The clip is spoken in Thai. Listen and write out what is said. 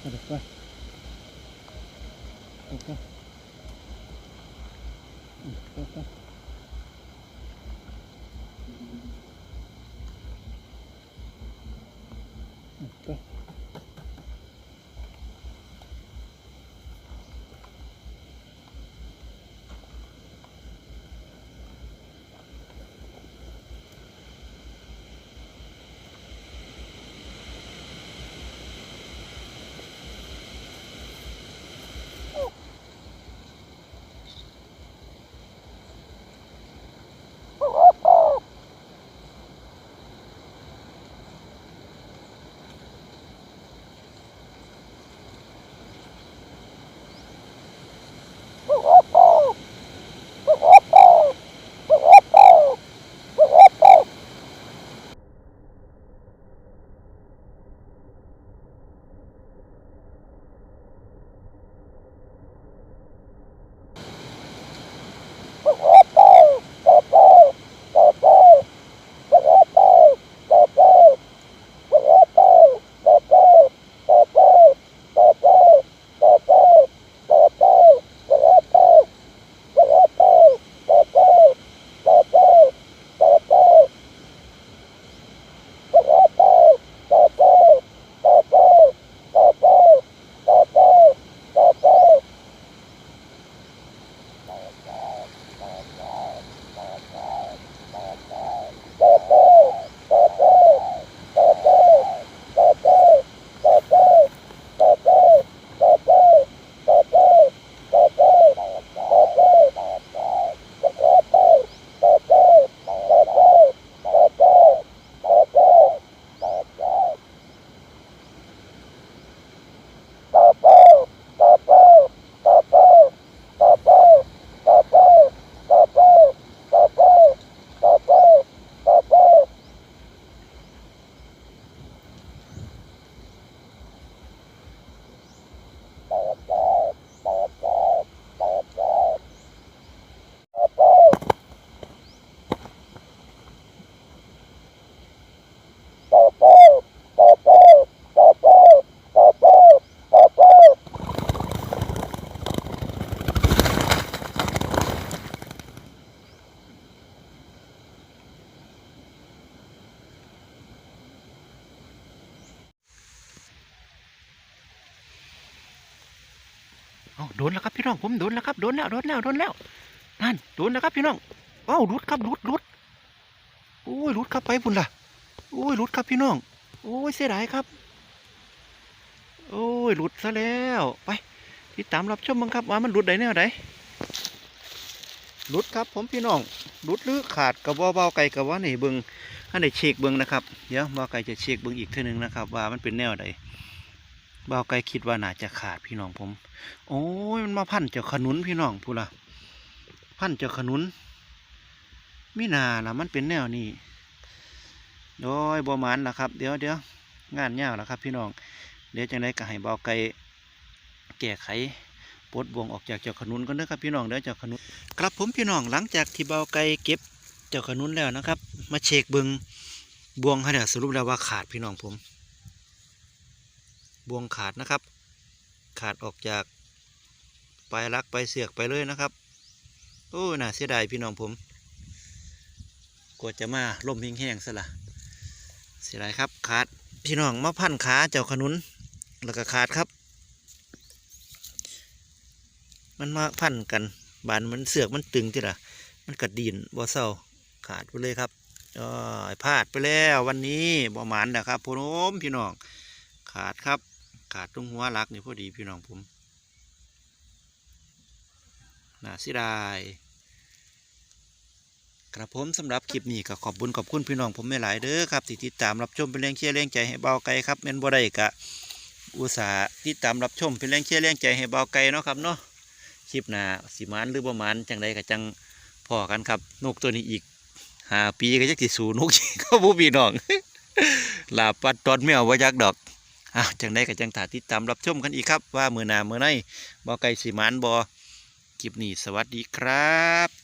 ไปเดี๋ยว อาโดนแล้วครับพี่น้องผมโดนแล้วครับโดนแล้วโดนแล้วโดนแล้วนั่นโดนแล้วครับพี่น้องเอ้ารุดครับรุดรุดโอ้ยรุดครับไปพุ่นล่ะโอ้ยรุดครับพี่น้องโอ้ยเสียดายครับ โอ้ยหลุดซะแล้วไปติดตามรับชมบ้างครับว่ามันหลุดได้แนวไหนหลุดครับผมพี่น้องหลุดหรือขาดกับว่าเบาไก่กับว่าไหนเบิงอันไหนเช็คเบิงนะครับเดี๋ยวเบาไก่จะเช็คเบิงอีกเท่านึงนะครับ ว่ามันเป็นแนวใดเบ่าวไก่คิดว่าน่าจะขาดพี่น้องผม โอ้ยมันมาพันเจ้าขนุนพี่น้องพูละพันเจ้าขนุนมินาละมันเป็นแนวนี้โดยบหมานละครับ เดี๋ยวเดี๋ยวงานยาวละครับ พี่น้อง เดี๋ยวจังไดก็ให้เบาวไก่แก้ไขปลดบ่วงออกจากเจ้าขนุนก็เด้ครับพี่น้องเด้อเจ้าขนุนครับผมพี่น้องหลังจากที่เบาไก่เก็บเจ้าขนุนแล้วนะครับ มาเช็คเบิงบวงให้แล้วสรุปแล้วว่าขาดพี่น้องผม บ่วงขาดนะครับ ขาดออกจากปลายลักไปเสือกไปเลยนะครับ โอ้น่าเสียดายพี่น้องผมกว่าจะมาล่มแห้งๆซะละเสียดายครับขาดพี่น้องมาพันขาเจ้าขนุนแล้วก็ขาดครับ มันมาพันกันบานมันเสือกมันตึงที่ละมันกระดินบ่เศร้าขาดไปเลยครับอ๋อพลาดไปแล้ววันนี้บ่หมานนะครับผมพี่น้องขาดครับ ขาดตรงหัวลักนี่พอดีพี่น้องผมน่าเสียดายกระผมสำหรับคลิปนี้ก็ขอบบุญขอบคุณพี่น้องผมไม่หลายเด้อครับที่ติดตามรับชมเป็นแรงเชียร์แรงใจให้เบาไกลครับแม่นบ่ได้กะอุตส่าห์ติดตามรับชมเป็นแรงเชียร์แรงใจให้เบาไกลเนาะครับเนาะคลิปหน้าสิมานหรือบ่มานจังใดก็จังพอกันครับนกตัวนี้อีกหาปีก็จะติสูนกก็บ่พี่น้องลาปัดตอนแมวว่าไว้ยักดอก อ้าวจังได้กับจังถาติดตามรับชมกันอีกครับ ว่ามือหนามือในบ่ไก่สีมานบอคลิปนี้สวัสดีครับ